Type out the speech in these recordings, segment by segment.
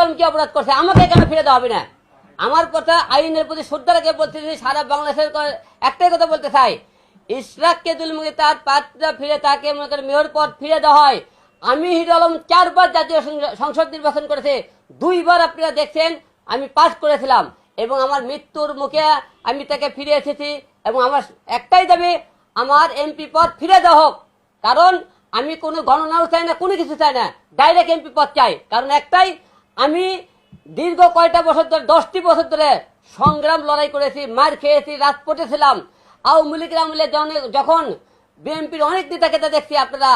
আলম কি অপরাধ করছে? আমাকে কেন ফিরে দেওয়া হবে না। আমার কথা আইনের প্রতি শ্রদ্ধা রেখে বলতেছি সারা বাংলাদেশের একটাই কথা বলতে চাই। ইশরাককে দুলমুখী তার পাত্রা ফিরে তাকে মনে করেন মেয়র পদ ফিরে দেওয়া হয়। আমি হিরো আলম চারবার জাতীয় সংসদ নির্বাচন করেছে। দুইবার আপনারা দেখছেন, আমি পাস করেছিলাম। এবং আমার মৃত্যুর মুখে আমি তাকে ফিরে এসেছি। এবং আমার একটাই দাবি, আমার এমপি পদ ফিরে দেওয়া হোক। কারণ আমি কোনো গণনাও চাই না, কোনো কিছু চাই না। ডাইরেক্ট এমপি পদ চাই। কারণ একটাই আমি দীর্ঘ কয়টা বছর ধরে, দশটি বছর ধরে সংগ্রাম লড়াই করেছি, মার খেয়েছি, রাজপথে ছিলাম। আওয়ামী লীগের আমলে যখন বিএনপির অনেক নেতাকে দেখছি আপনারা,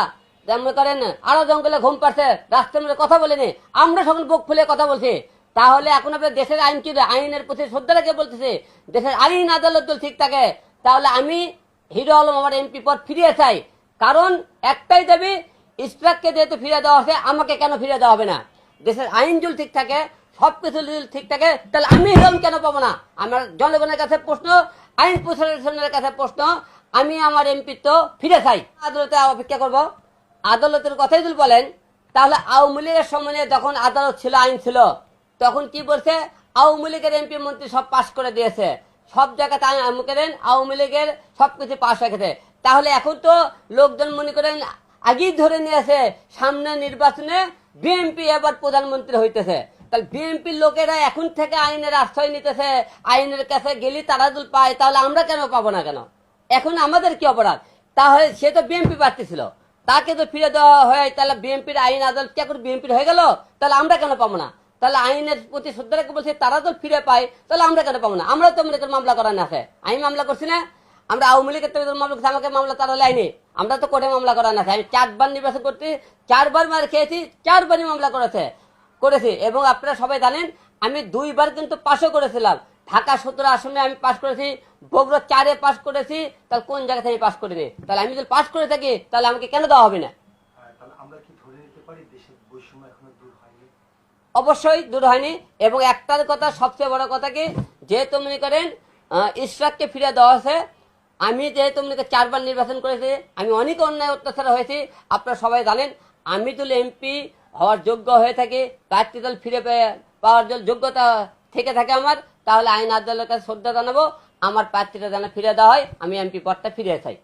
যেমন করেন, আরও জঙ্গলে ঘুম পাচ্ছে রাস্তার মধ্যে কথা বলেনি, আমরা সকল বুক খুলে কথা বলছি, তাহলে এখন আপনার দেশের আইন কি আইনের প্রতি শ্রদ্ধা রেখে বলতেছে, দেশের আইন আদালত ঠিক থাকে, তাহলে আমি হিরো আলম আমার এমপি পদ ফিরিয়ে চাই। কারণ একটাই দাবি ইস্ট্রাককে যেহেতু ফিরে দেওয়া হবে আমাকে কেন ফিরে দেওয়া হবে না? দেশের আইন যদি ঠিক থাকে, সবকিছু যদি ঠিক থাকে, তাহলে আমি আলম কেন পাবো না? আমার জনগণের কাছে প্রশ্ন, আইন প্রশাসনের কাছে প্রশ্ন, আমি আমার এমপি তো ফিরে চাই। আদালতে অপেক্ষা করব। আদালতের কথাই যদি বলেন, তাহলে আওয়ামী লীগের সময় যখন আদালত ছিল, আইন ছিল, তখন কি বলছে? আওয়ামী লীগের এমপি মন্ত্রী সব পাশ করে দিয়েছে। সব জায়গাতে আওয়ামী করেন, আওয়ামী লীগের সবকিছু পাশ রেখেছে তাহলে এখন তো লোকজন মনে করেন আগেই ধরে নিয়েছে, সামনে নির্বাচনে বিএনপি এবার প্রধানমন্ত্রী হইতেছে। তাহলে বিএনপির লোকেরা এখন থেকে আইনের আশ্রয় নিতেছে, আইনের কাছে গেলি তারা যদি পায়, তাহলে আমরা কেন পাবো না কেন? এখন আমাদের কি অপরাধ? তাহলে সে তো বিএনপি প্রার্থী ছিল তাকে তো ফিরে দেওয়া হয়, তাহলে বিএনপির আইন আদালত, কি এখন বিএনপির হয়ে গেল? তাহলে আমরা কেন পাবো না? তাহলে আইনের প্রতি শ্রদ্ধা রেখে বলছে, তারা তো ফিরে পায়, তাহলে আমরা কেন পাবো না? আমরা তো মনে করি মামলা করার আছে আমি মামলা করছি না। আমরা আওয়ামী লীগের থেকে মামলা আমাকে মামলা তারা লাইনি আমরা তো কোর্টে মামলা করার আছে আমি চারবার নির্বাচন করছি চারবার মার খেয়েছি চারবারই মামলা করেছে করেছি। এবং আপনারা সবাই জানেন আমি দুইবার কিন্তু পাশও করেছিলাম। ঢাকা সতেরো আসনে আমি পাশ করেছি বগুড়া চারে পাশ করেছি তাহলে কোন জায়গা থেকে পাশ করিনি? তাহলে আমি যদি পাশ করে থাকি তাহলে আমাকে কেন দেওয়া হবে না? হ্যাঁ, অবশ্যই দূর হয়নি। এবং একটার কথা সবচেয়ে বড় কথা কি যেহেতু মনে করেন আহ, ইশরাককে ফিরে দেওয়া আছে আমি যেহেতু চারবার নির্বাচন করেছি, আমি অনেক অন্যায় অত্যাচার হয়েছি, আপনারা সবাই জানেন আমি তো এমপি হওয়ার যোগ্য হয়ে থাকি প্রার্থী দল ফিরে পাওয়ার জন্য যোগ্যতা থেকে থাকে আমার, তাহলে আইন আদালতের কাছে শ্রদ্ধা জানাব, আমার প্রার্থীটা যেন ফিরে দেওয়া হয়, আমি এমপি পদটা ফিরে চাই।